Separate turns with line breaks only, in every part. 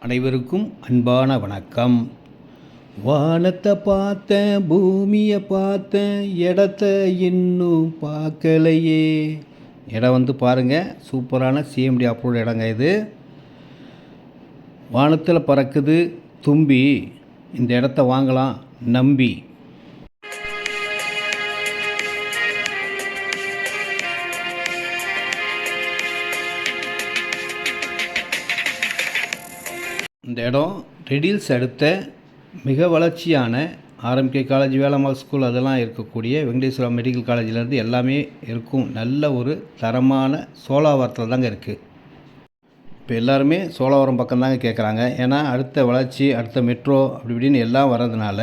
அனைவருக்கும் அன்பான வணக்கம். வானத்தை பார்த்தேன் பூமியை பார்த்தேன் இடத்த இன்னும் பார்க்கலையே. இடம் வந்து பாருங்கள் சூப்பரான சிஎம்டி அப்ரூவ்ட் இடங்க இது. வானத்தில் பறக்குது தும்பி. இந்த இடத்த வாங்கலாம் நம்பி. இந்த இடம் ரெடில்ஸ் அடுத்த மிக வளர்ச்சியான ஆர்எம்கே காலேஜ் வேலம்மாள் ஸ்கூல் அதெல்லாம் இருக்கக்கூடிய வெங்கடேஸ்வரா மெடிக்கல் காலேஜ்லேருந்து எல்லாமே இருக்கும். நல்ல ஒரு தரமான சோலாவரத்தில் தாங்க இருக்குது இப்போ எல்லாருமே சோழவரம் பக்கம் தாங்க கேட்குறாங்க ஏன்னா அடுத்த வளர்ச்சி அடுத்த மெட்ரோ அப்படி இப்படின்னு எல்லாம் வர்றதுனால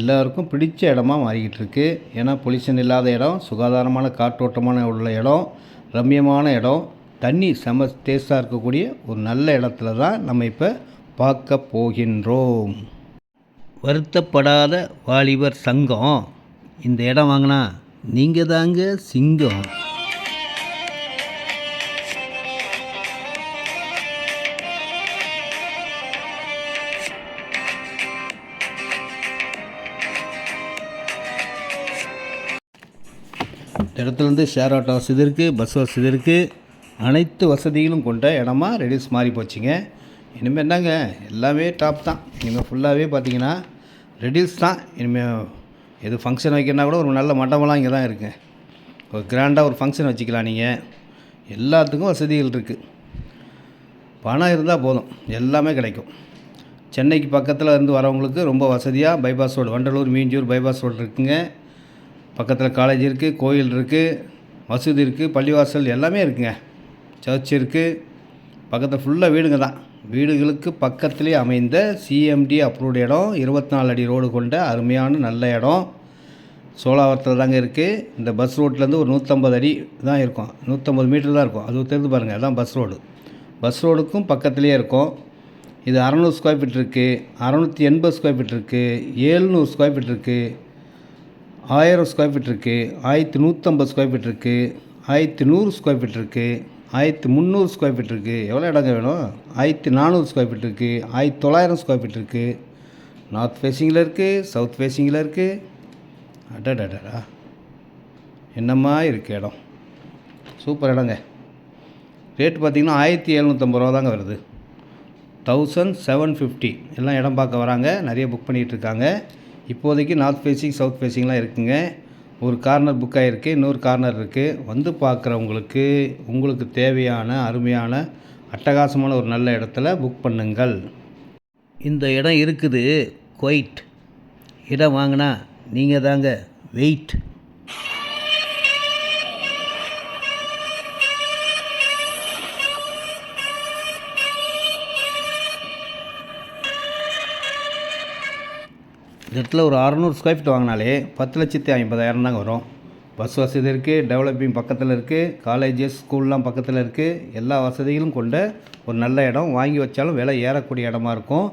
எல்லாருக்கும் பிடிச்ச இடமா மாறிக்கிட்டு இருக்குது ஏன்னா பொல்யூஷன் இல்லாத இடம் சுகாதாரமான காற்றோட்டமான உள்ள இடம் ரம்மியமான இடம் தண்ணி செம டேஸ்ட்டாக இருக்கக்கூடிய ஒரு நல்ல இடத்துல தான் நம்ம இப்போ பார்க்க போகின்றோம். வருத்தப்படாத வாலிபர் சங்கம். இந்த இடம் வாங்கினா நீங்கள் தாங்க சிங்கம். இந்த இடத்துலேருந்து ஷேர் ஆட்டோ வசதி இருக்குது பஸ் வசதி இருக்குது அனைத்து வசதிகளும் கொண்ட இடமா ரெடியூஸ் மாறி போச்சுங்க இனிமேல் என்னங்க? எல்லாமே டாப் தான். இனிமேல் ஃபுல்லாகவே பார்த்தீங்கன்னா ரெடில்ஸ் தான். இனிமேல் எது ஃபங்க்ஷன் வைக்கிறனா கூட ஒரு நல்ல மண்டபம்லாம் இங்கே தான் இருக்குது ஒரு கிராண்டாக ஒரு ஃபங்க்ஷன் வச்சுக்கலாம் நீங்கள் எல்லாத்துக்கும் வசதிகள் இருக்குது பணம் இருந்தால் போதும். எல்லாமே கிடைக்கும். சென்னைக்கு பக்கத்தில் இருந்து வரவங்களுக்கு ரொம்ப வசதியாக bypass road Vandalur Minjur bypass road இருக்குங்க. பக்கத்தில் காலேஜ் இருக்குது கோயில் இருக்குது மசூதி இருக்குது பள்ளிவாசல் எல்லாமே இருக்குங்க. சர்ச் இருக்குது பக்கத்தில் ஃபுல்லாக வீடுங்க தான். வீடுகளுக்கு பக்கத்துலேயே அமைந்த சிஎம்டி அப்ரூவ்டு இடம் இருபத்தி நாலு அடி ரோடு கொண்ட அருமையான நல்ல இடம். சோலாவரத்தில் தாங்க இருக்குது இந்த பஸ் ரோட்லேருந்து ஒரு நூற்றம்பது அடி தான் இருக்கும். நூற்றம்பது மீட்டர் தான் இருக்கும். அது தெரிந்து பாருங்கள் அதான் பஸ் ரோடு பஸ் ரோடுக்கும் பக்கத்துலேயே இருக்கும். இது அறநூறு ஸ்கொயர் ஃபீட் இருக்குது அறநூற்றி எண்பது ஸ்கொயர் ஃபீட் இருக்குது ஏழ்நூறு ஸ்கொயர் ஃபீட் இருக்குது ஆயிரம் ஸ்கொயர் ஃபீட் இருக்குது ஆயிரத்தி நூற்றம்பது ஸ்கொயர் ஃபீட் இருக்குது ஆயிரத்தி நூறு ஸ்கொயர் ஃபீட் இருக்குது ஆயிரத்தி முந்நூறு ஸ்கொயர் ஃபீட் இருக்குது எவ்வளோ இடங்க வேணும்? ஆயிரத்தி நானூறு ஸ்கொயர் ஃபீட் இருக்குது ஆயிரத்தி தொள்ளாயிரம் ஸ்கொயர் ஃபீட் இருக்குது நார்த் ஃபேஸிங்கில் இருக்குது சவுத் ஃபேஸிங்கில் இருக்குது அடடடடா. என்னம்மா இருக்குது இடம்? சூப்பர் இடங்க. ரேட் பார்த்திங்கன்னா ஆயிரத்தி எழுநூற்றம்பது ரூபா தாங்க வருது. தௌசண்ட் செவன் ஃபிஃப்டி எல்லாம் இடம் பார்க்க வராங்க. நிறைய புக் பண்ணிகிட்ருக்காங்க இப்போதைக்கு நார்த் ஃபேஸிங் சவுத் ஃபேஸிங்லாம் இருக்குங்க. ஒரு கார்னர் புக் ஆகிருக்கு இன்னொரு கார்னர் இருக்குது வந்து பார்க்குறவங்களுக்கு உங்களுக்கு தேவையான அருமையான அட்டகாசமான ஒரு நல்ல இடத்துல புக் பண்ணுங்கள். இந்த இடம் இருக்குது குவைட் இடம் வாங்கினா நீங்கள் தாங்க வெயிட் இந்த இடத்துல ஒரு அறநூறு ஸ்கொயர் ஃபீட் வாங்கினாலே பத்து லட்சத்தி ஐம்பதாயிரம் தாங்க வரும். பஸ் வசதி இருக்குது டெவலப்பிங் பக்கத்தில் இருக்குது காலேஜஸ் ஸ்கூல்லாம் பக்கத்தில் இருக்குது எல்லா வசதிகளும் கொண்ட ஒரு நல்ல இடம். வாங்கி வச்சாலும் விலை ஏறக்கூடிய இடமா இருக்கும்.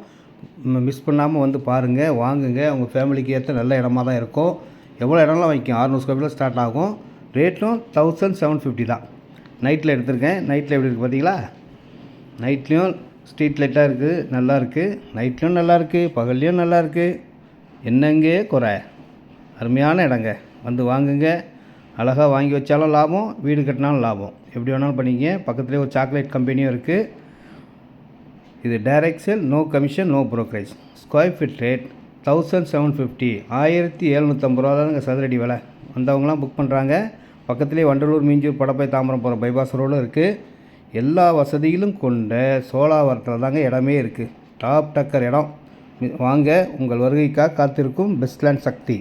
மிஸ் பண்ணாமல் வந்து பாருங்கள் வாங்குங்க. உங்கள் ஃபேமிலிக்கு ஏற்ற நல்ல இடமா தான் இருக்கும். எவ்வளோ இடம்லாம் வைக்கும் அறுநூறு ஸ்கொயர் ஃபீட்டில் ஸ்டார்ட் ஆகும். ரேட்டும் தௌசண்ட் செவன் ஃபிஃப்டி தான். நைட்டில் எடுத்திருக்கேன். நைட்டில் எப்படி இருக்குது பார்த்தீங்களா நைட்லேயும் ஸ்ட்ரீட் லைட்டாக இருக்குது நல்லா இருக்குது நைட்லேயும் நல்லா இருக்குது பகல்லையும் நல்லா இருக்குது என்னங்க குறை? அருமையான இடங்க. வந்து வாங்குங்க. அழகாக வாங்கி வச்சாலும் லாபம் வீடு கட்டினாலும் லாபம். எப்படி வேணாலும் பண்ணிங்க பக்கத்துலேயே ஒரு சாக்லேட் கம்பெனியும் இருக்குது இது direct sale no commission no brokerage square feet rate thousand seven fifty ஆயிரத்தி எழுநூற்றம்பது ரூபா தானுங்க சதுரடி விலை. வந்தவங்களாம் புக் பண்ணுறாங்க பக்கத்துலேயே வண்டலூர் மீஞ்சூர் படப்பை தாம்பரம் போகிற பைபாஸ் ரோடும் இருக்குது எல்லா வசதிகளும் கொண்ட சோலாவரத்தில் தாங்க இடமே இருக்குது டாப் டக்கர் இடம். வாங்க உங்கள் வருகைக்காக காத்திருக்கும் பெஸ்ட்லேண்ட் சக்தி